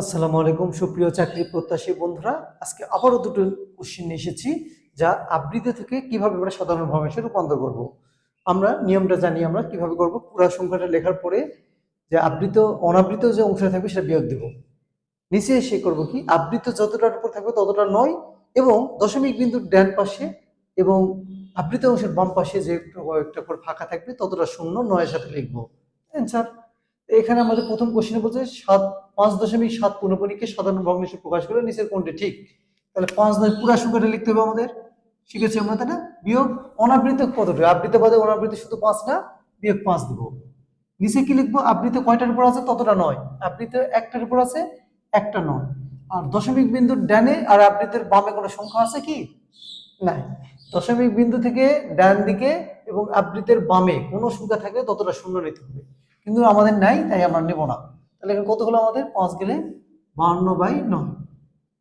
আসসালামু আলাইকুম, সুপ্রিয় চাকরি প্রত্যাশী বন্ধুরা। আজকে আবারও দুটো কোশ্চেন নিয়ে এসেছি, যা আবৃত্তি থেকে কীভাবে আমরা সাধারণ ভগ্নাংশে রূপান্তর করব। আমরা নিয়মটা জানি আমরা কীভাবে করব, পুরা সংখ্যাটা লেখার পরে যে আবৃত অনাবৃত যে অংশটা থাকবে সেটা বিয়োগ দেব। নিচে এসে করব কি আবৃত যতটার উপর থাকবে ততটা নয়, এবং দশমিক বিন্দুর ডান পাশে এবং আবৃত অংশের বাম পাশে যে একটা করে ফাঁকা থাকবে ততটা শূন্য, নয়ের সাথে লিখব। অ্যান্সার এখানে আমাদের প্রথম কোশ্চেনে বলছে সাত পাঁচ দশমিক সাত পুনপনিকে সাধারণ ভগ্নাংশে প্রকাশ করে নিচের কোনটি ঠিক। তাহলে পাঁচ নয় পুরা সংখ্যাটা লিখতে হবে আমাদের। শিখেছি আমরা তাই না বিয়োগ অনাবৃত কতটা আবৃত পদে অনাবৃত শুধু পাঁচ না, বিয়োগ পাঁচ দিব। নিচে কি লিখব? আবৃত কয়টার উপর আছে? ততটা নয়। আবৃত একটার উপর আছে? একটা নয়। আর দশমিক বিন্দুর ডানে আর আবৃতের বামে কোনো সংখ্যা আছে কি? নাই। দশমিক বিন্দু থেকে ডান দিকে এবং আবৃতের বামে কোনো সংখ্যা থাকলে ততটা শূন্য নিতে হবে। কিন্তু আমাদের নাই, তাই আমরা নেব না। তাহলে এখানে কত হলো আমাদের? পাঁচ গেলে বাহান্ন বাই নয়।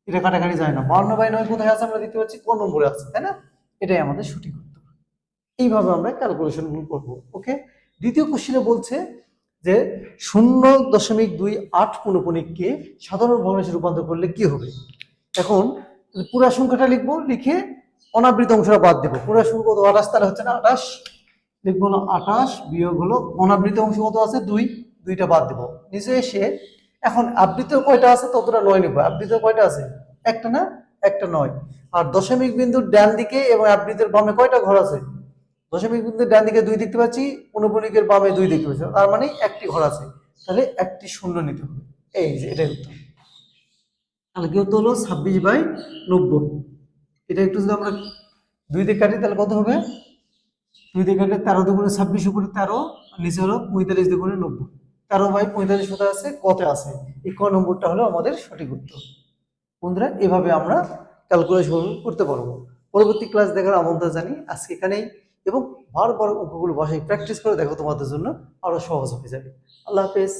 এটা কাটাকাটি যায় না। বাহান্ন বাই নয় কোথায় আছে আমরা দেখতে পাচ্ছি? কোন নম্বরে আছে, তাই না? এটাই আমাদের সঠিক উত্তর। এইভাবে আমরা ক্যালকুলেশন করব ওকে দ্বিতীয় কোশ্চেনে বলছে যে শূন্য দশমিক দুই আট পুনপনিককে সাধারণ ভগ্নাংশে রূপান্তর করলে কি হবে? এখন পুরা সংখ্যাটা লিখব, লিখে অনাবৃত অংশটা বাদ দেবো। পুরা সংখ্যা কত? আঠাশ, তাহলে হচ্ছে না আঠাশ। লিখব হলো আঠাশ বিয়োগ হলো অনাবৃত অংশ কত আছে? দুই। দুইটা বাদ দেবো। নিচে এসে এখন আবৃত কয়টা আছে? ততটা নয় নেব। আবৃত কয়টা আছে? একটা না? একটা নয়। আর দশমিক বিন্দুর ডান দিকে এবং আবৃতের বামে কয়টা ঘর আছে? দশমিক বিন্দুর ডান দিকে দুই দেখতে পাচ্ছি অনুপনিকের বামে দুই দেখতে পাচ্ছি। তার মানে একটি ঘর আছে। তাহলে একটি শূন্য নিতে হবে। এই যে, এটাই উত্তর। তাহলে কি উত্তর হলো? ছাব্বিশ বাই নব্বই। এটা একটু যদি আমরা দুই দিকে কাটি, তাহলে কত হবে? দুই দিকে কাটলে তেরো দুগুণে ছাব্বিশ উপরে তেরো নিচে হলো পঁয়তাল্লিশ দুগুণে নব্বই। তেরো বাই পঁয়তাল্লিশ কোথায় আছে কত আছে। এই ক নম্বরটা হলো আমাদের সঠিক উত্তর। বন্ধুরা, এভাবে আমরা ক্যালকুলেশন করতে পারব। পরবর্তী ক্লাস দেখার আমন্ত্রণ জানি আজকে এখানেই, এবং বারবার অঙ্কগুলো বাসায় প্র্যাকটিস করে দেখো তোমাদের জন্য আরও সহজ হয়ে যাবে। আল্লাহ হাফেজ।